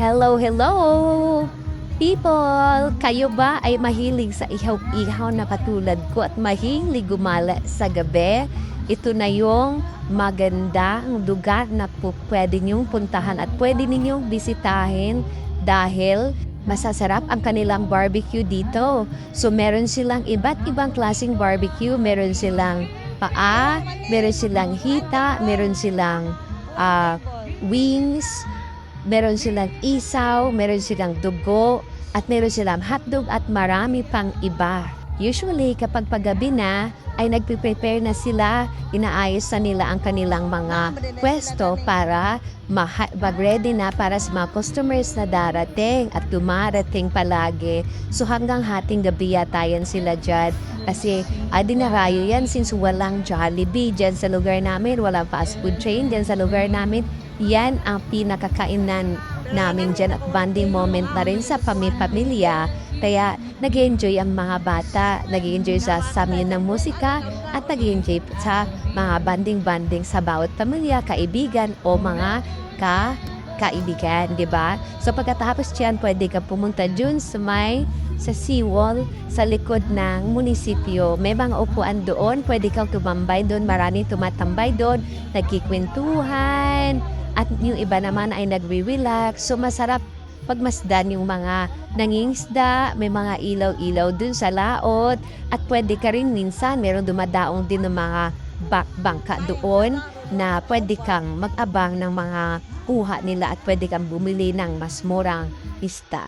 Hello, hello! People! Kayo ba ay mahilig sa ihaw-ihaw na katulad ko at mahilig gumala sa gabi? Ito na yung magandang lugar na po pwede niyong puntahan at pwede ninyong bisitahin dahil masasarap ang kanilang barbecue dito. So meron silang iba't ibang klaseng barbecue. Meron silang paa, meron silang hita, meron silang ah, wings, meron silang isaw, meron silang dugo, at meron silang hotdog at marami pang iba. Usually, kapag paggabi na, ay nagpe-prepare na sila, inaayos na nila ang kanilang mga pwesto para mag-ready na para sa mga customers na darating at dumarating palagi. So hanggang hating gabi yata yan sila dyan. Kasi ah, dinarayo yan since walang Jollibee dyan sa lugar namin, walang fast food chain dyan sa lugar namin. Yan ang pinakakainan namin dyan at bonding moment na rin sa pami-pamilya. Kaya nag enjoy ang mga bata, nag enjoy sa samin ng musika at nag enjoy sa mga banding-banding sa bawat pamilya, kaibigan o mga ka kaibigan, di ba? So pagkatapos diyan, pwede ka pumunta dun sa may sa seawall sa likod ng munisipyo. May mga upuan doon, pwede kang tumambay doon, maraming tumatambay doon, nagkikwentuhan, yung iba naman ay nagre-relax. So masarap pagmasdan yung mga nangingisda, may mga ilaw-ilaw dun sa laot, at pwede ka rin minsan, meron dumadaong din ng mga bangka doon na pwede kang mag-abang ng mga kuha nila at pwede kang bumili ng mas murang isda.